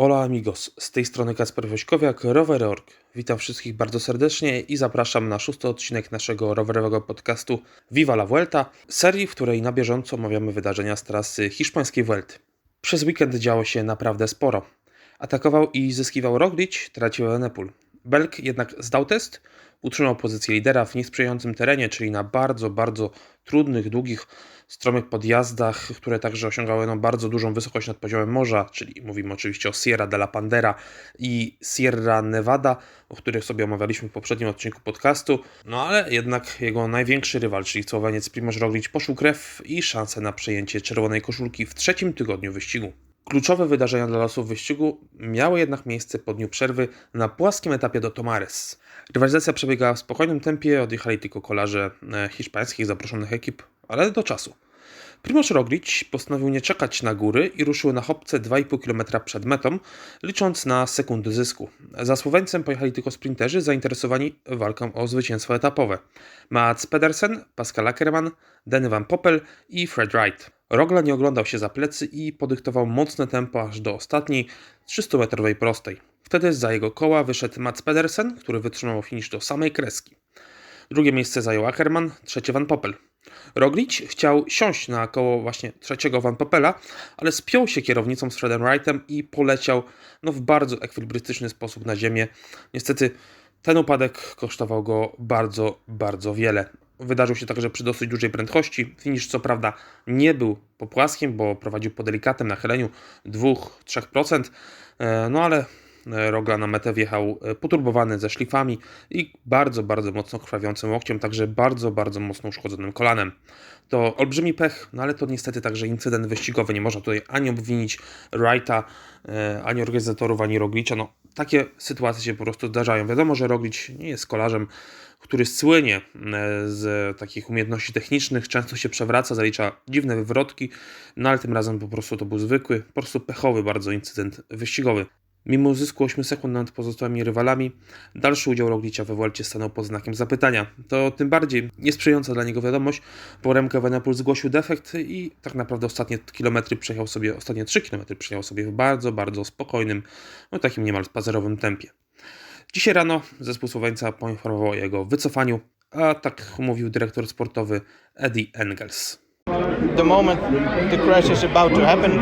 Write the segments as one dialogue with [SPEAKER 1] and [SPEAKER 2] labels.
[SPEAKER 1] Hola amigos, z tej strony Kasper Wośkowiak, Rower.org. Witam wszystkich bardzo serdecznie i zapraszam na szósty odcinek naszego rowerowego podcastu Viva la Vuelta, serii, w której na bieżąco omawiamy wydarzenia z trasy hiszpańskiej Vuelty. Przez weekend działo się naprawdę sporo. Atakował i zyskiwał Roglic, tracił Enepul. Belk jednak zdał test, utrzymał pozycję lidera w niesprzyjającym terenie, czyli na bardzo, bardzo trudnych, długich, stromych podjazdach, które także osiągały no, bardzo dużą wysokość nad poziomem morza, czyli mówimy oczywiście o Sierra de la Pandera i Sierra Nevada, o których sobie omawialiśmy w poprzednim odcinku podcastu. No ale jednak jego największy rywal, czyli Słoweniec Primoz Roglic, poszł krew i szansę na przejęcie czerwonej koszulki w trzecim tygodniu wyścigu. Kluczowe wydarzenia dla losów wyścigu miały jednak miejsce po dniu przerwy na płaskim etapie do Tomares. Rywalizacja przebiegała w spokojnym tempie, odjechali tylko kolarze e, hiszpańskich zaproszonych ekip, ale do czasu. Primoz Roglic postanowił nie czekać na góry i ruszył na hopce 2,5 km przed metą, licząc na sekundy zysku. Za Słoweńcem pojechali tylko sprinterzy zainteresowani walką o zwycięstwo etapowe. Mats Pedersen, Pascal Ackermann, Denny Van Poppel i Fred Wright. Rogla nie oglądał się za plecy i podyktował mocne tempo aż do ostatniej 300-metrowej prostej. Wtedy za jego koła wyszedł Mats Pedersen, który wytrzymał finisz do samej kreski. Drugie miejsce zajął Ackermann, trzecie Van Poppel. Roglic chciał siąść na koło właśnie trzeciego Van Poppela, ale spiął się kierownicą z Fredem Wrightem i poleciał no, w bardzo ekwilibrystyczny sposób na ziemię. Niestety ten upadek kosztował go bardzo, bardzo wiele. Wydarzył się także przy dosyć dużej prędkości. Finisz co prawda nie był po płaskim, bo prowadził po delikatnym nachyleniu 2-3%, no ale Rogla na metę wjechał poturbowany ze szlifami i bardzo, bardzo mocno krwawiącym łokciem, także bardzo, bardzo mocno uszkodzonym kolanem. To olbrzymi pech, no ale to niestety także incydent wyścigowy. Nie można tutaj ani obwinić Wrighta, ani organizatorów, ani Roglicia. No, takie sytuacje się po prostu zdarzają. Wiadomo, że Roglic nie jest kolarzem, który słynie z takich umiejętności technicznych, często się przewraca, zalicza dziwne wywrotki, no ale tym razem po prostu to był zwykły, po prostu pechowy bardzo incydent wyścigowy. Mimo zysku 8 sekund nad pozostałymi rywalami, dalszy udział Roglicia we Vuelcie stanął pod znakiem zapytania. To tym bardziej niesprzyjająca dla niego wiadomość, bo Remke Evenepoel zgłosił defekt i tak naprawdę ostatnie kilometry przejechał sobie, ostatnie 3 kilometry przejechał sobie w bardzo, bardzo spokojnym, no takim niemal spacerowym tempie. Dzisiaj rano zespół Słoweńca poinformował o jego wycofaniu, a tak mówił dyrektor sportowy Eddie Engels.
[SPEAKER 2] the moment the crash is about to happen,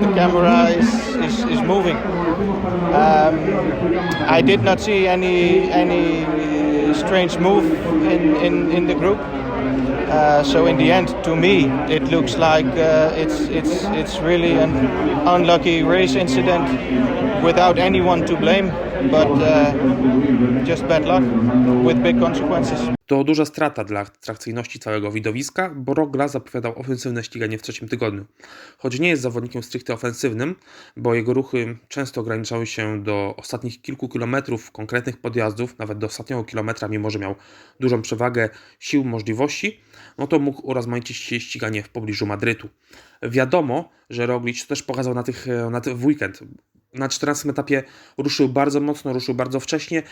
[SPEAKER 2] the camera is, is, is moving. Um, I did not see any any strange move in, in, in the group. Uh, so in the end, to me, it looks like uh, it's it's it's really an unlucky race incident without anyone to blame, but uh, just bad luck with big consequences.
[SPEAKER 1] To duża strata dla atrakcyjności całego widowiska, bo Rogla zapowiadał ofensywne ściganie w trzecim tygodniu. Choć nie jest zawodnikiem stricte ofensywnym, bo jego ruchy często ograniczały się do ostatnich kilku kilometrów konkretnych podjazdów, nawet do ostatniego kilometra, mimo że miał dużą przewagę sił, możliwości, no to mógł urozmaicić ściganie w pobliżu Madrytu. Wiadomo, że Roglic też pokazał na tych, na tych w weekend na 14 etapie ruszył bardzo mocno, ruszył bardzo wcześnie,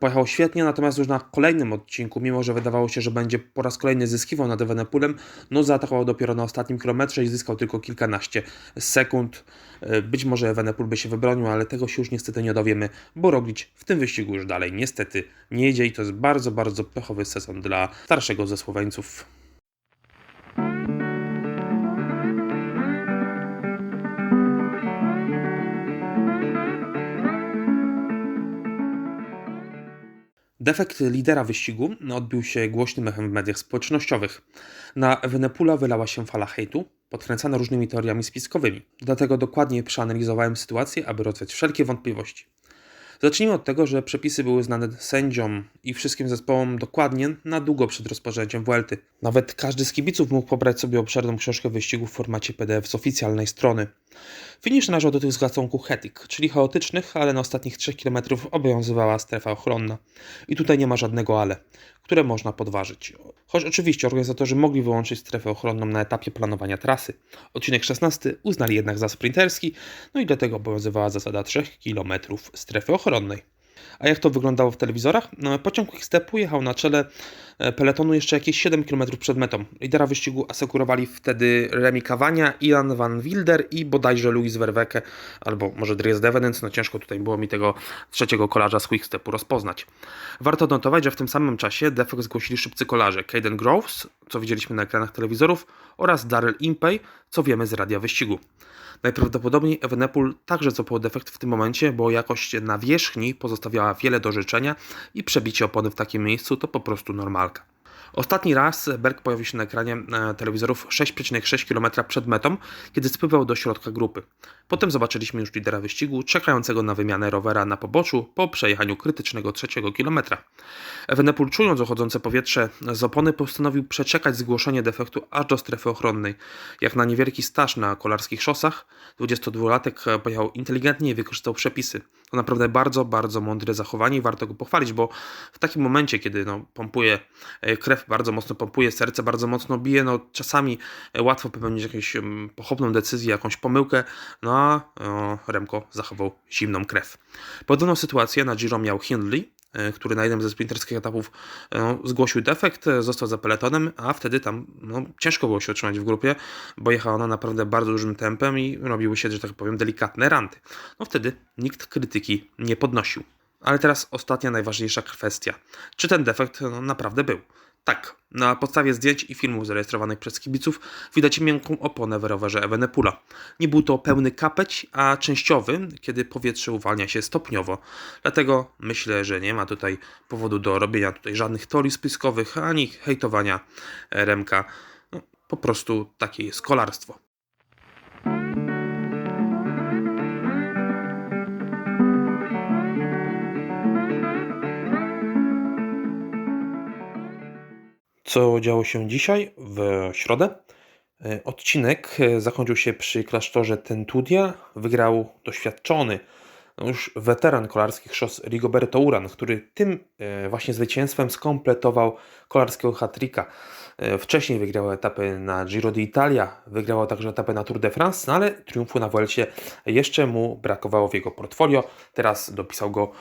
[SPEAKER 1] pojechał świetnie, natomiast już na kolejnym odcinku, mimo że wydawało się, że będzie po raz kolejny zyskiwał nad Evenepulem, no zaatakował dopiero na ostatnim kilometrze i zyskał tylko kilkanaście sekund. Być może Evenepul by się wybronił, ale tego się już niestety nie dowiemy, bo Roglic w tym wyścigu już dalej niestety nie jedzie i to jest bardzo, bardzo pechowy sezon dla starszego ze Słoweńców. Defekt lidera wyścigu odbił się głośnym echem w mediach społecznościowych. Na Evenepula wylała się fala hejtu, podkręcana różnymi teoriami spiskowymi. Dlatego dokładnie przeanalizowałem sytuację, aby rozwiać wszelkie wątpliwości. Zacznijmy od tego, że przepisy były znane sędziom i wszystkim zespołom dokładnie na długo przed rozpoczęciem Vuelty. Nawet każdy z kibiców mógł pobrać sobie obszerną książkę wyścigu w formacie PDF z oficjalnej strony. Finisz należał do tych z gatunku hetik, czyli chaotycznych, ale na ostatnich 3 km obowiązywała strefa ochronna. I tutaj nie ma żadnego ale, które można podważyć. Choć oczywiście organizatorzy mogli wyłączyć strefę ochronną na etapie planowania trasy. Odcinek 16 uznali jednak za sprinterski, no i dlatego obowiązywała zasada 3 km strefy ochronnej. A jak to wyglądało w telewizorach? No, pociąg Quickstepu jechał na czele e, peletonu jeszcze jakieś 7 km przed metą. Lidera wyścigu asekurowali wtedy Remi Cavagna, Ian van Wilder i bodajże Louis Verweke, albo może Dries Devenens, no ciężko tutaj było mi tego trzeciego kolarza z Quickstepu rozpoznać. Warto odnotować, że w tym samym czasie defekt zgłosili szybcy kolarze Caden Groves, co widzieliśmy na ekranach telewizorów, oraz Daryl Impey, co wiemy z radia wyścigu. Najprawdopodobniej Evenepoel także złapał defekt w tym momencie, bo jakość nawierzchni pozostawiała wiele do życzenia i przebicie opony w takim miejscu to po prostu normalka. Ostatni raz Berg pojawił się na ekranie e, telewizorów 6,6 km przed metą, kiedy spływał do środka grupy. Potem zobaczyliśmy już lidera wyścigu, czekającego na wymianę rowera na poboczu po przejechaniu krytycznego trzeciego kilometra. Evenepoel, czując ochodzące powietrze z opony, postanowił przeczekać zgłoszenie defektu aż do strefy ochronnej. Jak na niewielki staż na kolarskich szosach, 22-latek pojechał inteligentnie i wykorzystał przepisy. To naprawdę bardzo, bardzo mądre zachowanie i warto go pochwalić, bo w takim momencie, kiedy no, pompuje e, bardzo mocno pompuje, serce bardzo mocno bije, no czasami e, łatwo popełnić jakąś pochopną decyzję, jakąś pomyłkę, no a Remko zachował zimną krew. Podobną sytuację na Giro miał Hindley, e, który na jednym ze sprinterskich etapów e, zgłosił defekt, został za peletonem, a wtedy tam no, ciężko było się utrzymać w grupie, bo jechała ona naprawdę bardzo dużym tempem i robiły się, że tak powiem, delikatne ranty. No wtedy nikt krytyki nie podnosił. Ale teraz ostatnia, najważniejsza kwestia. Czy ten defekt no, naprawdę był? Tak, na podstawie zdjęć i filmów zarejestrowanych przez kibiców widać miękką oponę w rowerze Evenepula. Nie był to pełny kapeć, a częściowy, kiedy powietrze uwalnia się stopniowo. Dlatego myślę, że nie ma tutaj powodu do robienia tutaj żadnych teorii spiskowych, ani hejtowania Remka. No, po prostu takie jest kolarstwo. Co działo się dzisiaj w środę? E, Odcinek e, zakończył się przy klasztorze Tentudia. Wygrał doświadczony, no już weteran kolarskich szos Rigoberto Uran, który tym e, właśnie zwycięstwem skompletował kolarskiego hat-tricka. E, Wcześniej wygrał etapy na Giro d'Italia, wygrał także etapy na Tour de France, no ale triumfu na Vuelcie jeszcze mu brakowało w jego portfolio. Teraz dopisał go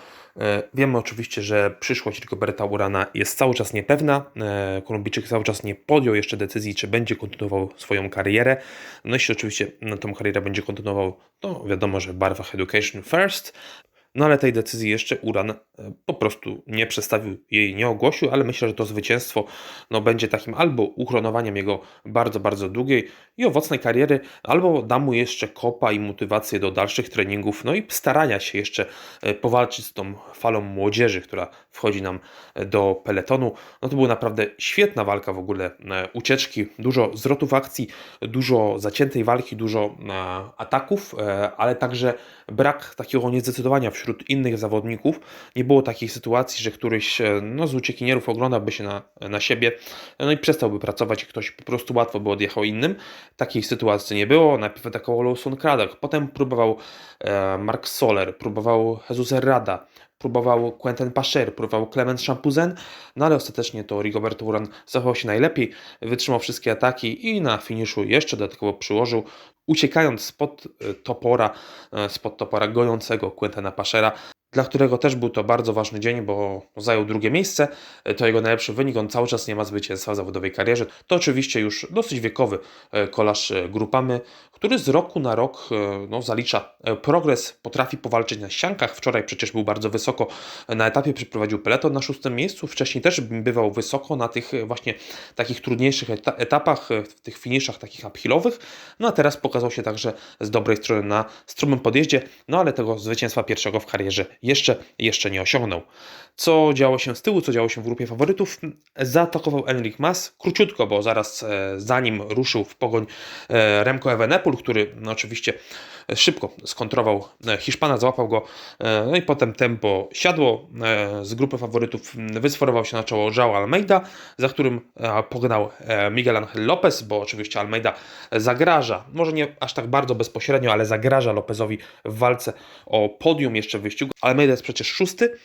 [SPEAKER 1] Wiemy oczywiście, że przyszłość Rigoberta Urana jest cały czas niepewna. E, Kolumbijczyk cały czas nie podjął jeszcze decyzji, czy będzie kontynuował swoją karierę. No jeśli oczywiście no, tą karierę będzie kontynuował, to wiadomo, że w barwach Education First. No ale tej decyzji jeszcze Uran e, po prostu nie przedstawił, jej nie ogłosił, ale myślę, że to zwycięstwo no, będzie takim albo uchronowaniem jego bardzo, bardzo długiej i owocnej kariery, albo da mu jeszcze kopa i motywację do dalszych treningów, no i starania się jeszcze e, powalczyć z tą falą młodzieży, która wchodzi nam e, do peletonu. No to była naprawdę świetna walka w ogóle, e, ucieczki, dużo zwrotów akcji, dużo zaciętej walki, dużo e, ataków, ale także brak takiego niezdecydowania wśród innych zawodników. Nie było takiej sytuacji, że któryś no, z uciekinierów oglądałby się na, na siebie no i przestałby pracować ktoś po prostu łatwo by odjechał innym. Takiej sytuacji nie było. Najpierw atakował Lawson Craddock, potem próbował Mark Soler, próbował Jesus Herrada, próbował Quentin Pascher, próbował Clement Champuzen, no ale ostatecznie to Rigoberto Uran zachował się najlepiej, wytrzymał wszystkie ataki i na finiszu jeszcze dodatkowo przyłożył, uciekając spod e, topora, e, spod topora gojącego Quentina Paschera, dla którego też był to bardzo ważny dzień, bo zajął drugie miejsce. E, To jego najlepszy wynik. On cały czas nie ma zwycięstwa w zawodowej karierze. To oczywiście już dosyć wiekowy kolarz Grupamy, który z roku na rok e, no, zalicza e, progres, potrafi powalczyć na ściankach. Wczoraj przecież był bardzo wysoko na etapie, przeprowadził peleton na szóstym miejscu. Wcześniej też bywał wysoko na tych e, właśnie takich trudniejszych eta- etapach, w tych finiszach takich uphillowych. No a teraz pokazał się także z dobrej strony na strumym podjeździe, no ale tego zwycięstwa pierwszego w karierze jeszcze, jeszcze nie osiągnął. Co działo się z tyłu, co działo się w grupie faworytów? Zaatakował Enric Mas, króciutko, bo zaraz e, za nim ruszył w pogoń e, Remco Evenepoel, który no, oczywiście szybko skontrował e, Hiszpana, złapał go, e, no i potem tempo siadło. E, Z grupy faworytów wysforował się na czoło João Almeida, za którym pognał Miguel Angel Lopez, bo oczywiście Almeida zagraża, może nie aż tak bardzo bezpośrednio, ale zagraża Lopezowi w walce o podium jeszcze w wyścigu. Almeida jest przecież szósty,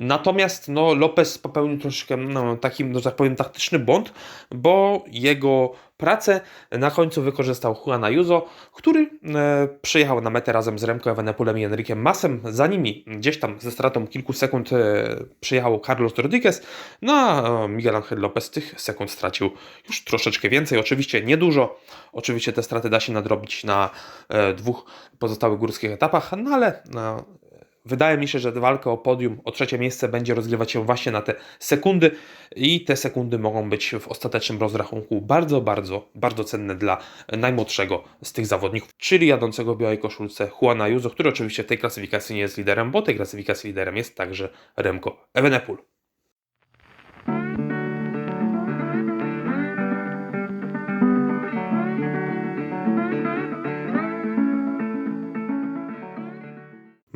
[SPEAKER 1] natomiast no, Lopez popełnił troszkę no, takim, że tak powiem, taktyczny błąd, bo jego pracę na końcu wykorzystał Juan Ayuso, który e, przyjechał na metę razem z Remco Evenepoelem i Enriquem Masem. Za nimi gdzieś tam ze stratą kilku sekund e, przyjechał Carlos Rodriguez, no a e, Miguel Angel Lopez tych sekund stracił już troszeczkę więcej. Oczywiście niedużo. Oczywiście te straty da się nadrobić na dwóch pozostałych górskich etapach, no ale no, Wydaje mi się, że walka o podium, o trzecie miejsce będzie rozgrywać się właśnie na te sekundy i te sekundy mogą być w ostatecznym rozrachunku bardzo, bardzo, bardzo cenne dla najmłodszego z tych zawodników, czyli jadącego w białej koszulce Juana Juzo, który oczywiście w tej klasyfikacji nie jest liderem, bo tej klasyfikacji liderem jest także Remco Evenepoel.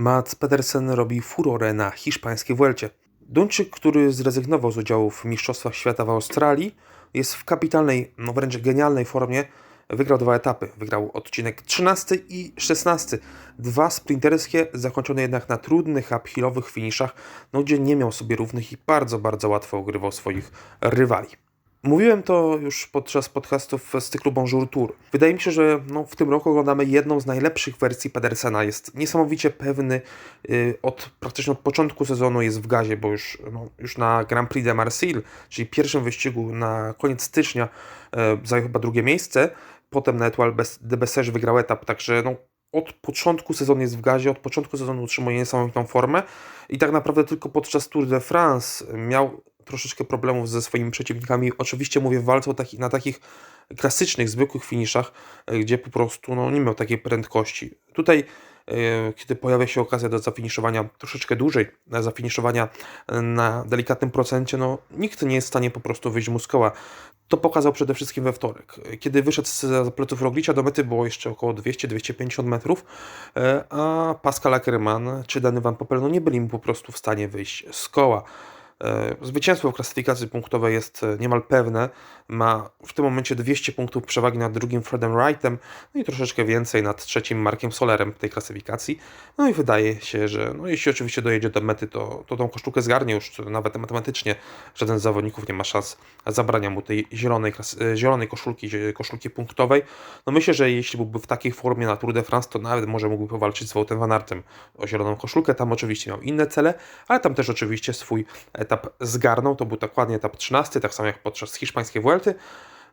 [SPEAKER 1] Mats Pedersen robi furorę na hiszpańskiej Vuelcie. Duńczyk, który zrezygnował z udziału w Mistrzostwach Świata w Australii, jest w kapitalnej, no wręcz genialnej formie. Wygrał dwa etapy. Wygrał odcinek 13 i 16. Dwa sprinterskie, zakończone jednak na trudnych, uphillowych finiszach, no gdzie nie miał sobie równych i bardzo, bardzo łatwo ogrywał swoich rywali. Mówiłem to już podczas podcastów z cyklu Bonjour Tour. Wydaje mi się, że no, w tym roku oglądamy jedną z najlepszych wersji Pedersena. Jest niesamowicie pewny, yy, od praktycznie od początku sezonu jest w gazie, bo już, no, już na Grand Prix de Marseille, czyli pierwszym wyścigu na koniec stycznia, yy, zajął chyba drugie miejsce. Potem na Etoile de Bessèges wygrał etap, także no, od początku sezonu jest w gazie, od początku sezonu utrzymuje niesamowitą formę i tak naprawdę tylko podczas Tour de France miał troszeczkę problemów ze swoimi przeciwnikami. Oczywiście mówię w walce taki, na takich klasycznych, zwykłych finiszach, gdzie po prostu no, nie miał takiej prędkości. Tutaj kiedy pojawia się okazja do zafiniszowania troszeczkę dłużej, zafiniszowania na delikatnym procencie, no nikt nie jest w stanie po prostu wyjść mu z koła. To pokazał przede wszystkim we wtorek. Kiedy wyszedł z pleców Roglicia do mety było jeszcze około 200-250 metrów, a Pascal Ackermann czy Dany Van Poppel no nie byli mu po prostu w stanie wyjść z koła. Zwycięstwo w klasyfikacji punktowej jest niemal pewne. Ma w tym momencie 200 punktów przewagi nad drugim Fredem Wrightem, no i troszeczkę więcej nad trzecim Markiem Solerem w tej klasyfikacji. No i wydaje się, że no jeśli oczywiście dojedzie do mety, to, to tą koszulkę zgarnie już nawet matematycznie. Żaden z zawodników nie ma szans zabrania mu tej zielonej, zielonej koszulki, koszulki punktowej. No myślę, że jeśli byłby w takiej formie na Tour de France, to nawet może mógłby powalczyć z Wouten Van Artem o zieloną koszulkę. Tam oczywiście miał inne cele, ale tam też oczywiście swój etap zgarnął. To był dokładnie etap 13, tak samo jak podczas hiszpańskiej Vuelty.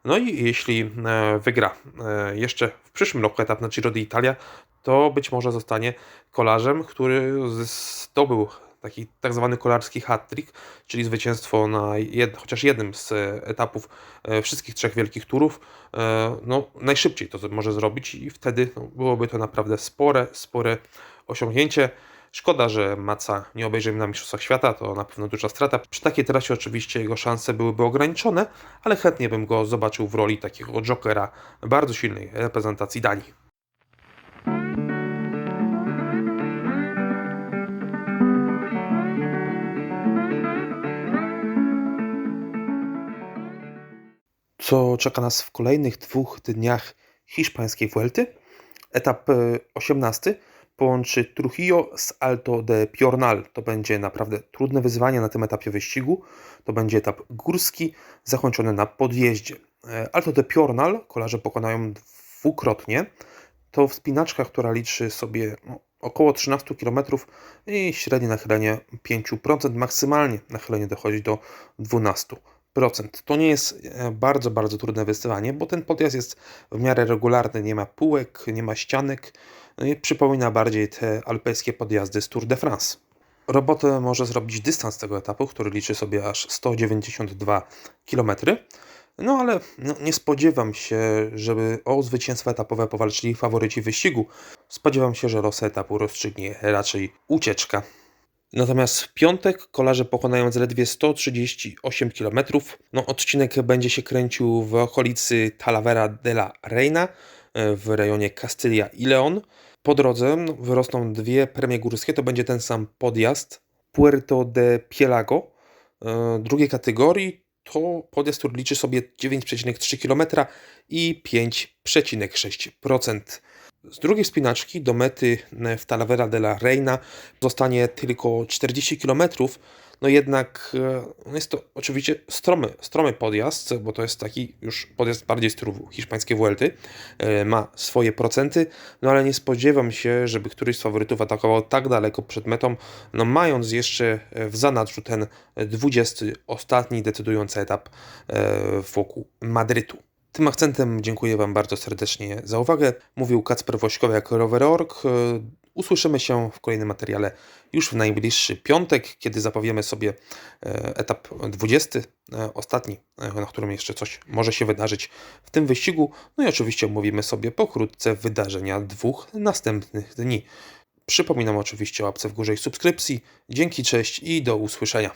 [SPEAKER 1] No i jeśli e, wygra e, jeszcze w przyszłym roku etap na Giro d'Italia, to być może zostanie kolarzem, który zdobył taki tak zwany kolarski hat-trick, czyli zwycięstwo na jed, chociaż jednym z etapów e, wszystkich trzech wielkich turów, no najszybciej to może zrobić i wtedy no, byłoby to naprawdę spore, spore osiągnięcie. Szkoda, że Maca nie obejrzymy na Mistrzostwach Świata, to na pewno duża strata. Przy takiej trasie oczywiście jego szanse byłyby ograniczone, ale chętnie bym go zobaczył w roli takiego jokera bardzo silnej reprezentacji Danii. Co czeka nas w kolejnych dwóch dniach hiszpańskiej Vuelty? Etap 18 połączy Trujillo z Alto de Piornal. To będzie naprawdę trudne wyzwanie na tym etapie wyścigu. To będzie etap górski, zakończony na podjeździe. Alto de Piornal kolarze pokonają dwukrotnie. To wspinaczka, która liczy sobie no, około 13 km i średnie nachylenie 5%, maksymalnie nachylenie dochodzi do 12%. To nie jest bardzo, bardzo trudne wyzwanie, bo ten podjazd jest w miarę regularny, nie ma półek, nie ma ścianek, no i przypomina bardziej te alpejskie podjazdy z Tour de France. Robotę może zrobić dystans tego etapu, który liczy sobie aż 192 km. No ale no, nie spodziewam się, żeby o zwycięstwo etapowe powalczyli faworyci wyścigu. Spodziewam się, że los etapu rozstrzygnie raczej ucieczka. Natomiast w piątek kolarze pokonają zaledwie 138 km. No, odcinek będzie się kręcił w okolicy Talavera de la Reina w rejonie Castylia i Leon. Po drodze no, wyrosną dwie premie górskie, to będzie ten sam podjazd Puerto de Pielago e, drugiej kategorii. To podjazd, który liczy sobie 9,3 km i 5,6%. Z drugiej wspinaczki do mety e, w Talavera de la Reina zostanie tylko 40 km. No jednak e, no jest to oczywiście stromy, stromy podjazd, bo to jest taki już podjazd bardziej stylu hiszpańskiej Vuelty. E, Ma swoje procenty, no ale nie spodziewam się, żeby któryś z faworytów atakował tak daleko przed metą, no mając jeszcze w zanadrzu ten 20, ostatni, decydujący etap wokół Madrytu. Tym akcentem dziękuję Wam bardzo serdecznie za uwagę. Mówił Kacper Wośkowiak, Rower.org. E, Usłyszymy się w kolejnym materiale już w najbliższy piątek, kiedy zapowiemy sobie e, etap 20, e, ostatni, na którym jeszcze coś może się wydarzyć w tym wyścigu. No i oczywiście omówimy sobie pokrótce wydarzenia dwóch następnych dni. Przypominam oczywiście o łapce w górze i subskrypcji. Dzięki, cześć i do usłyszenia.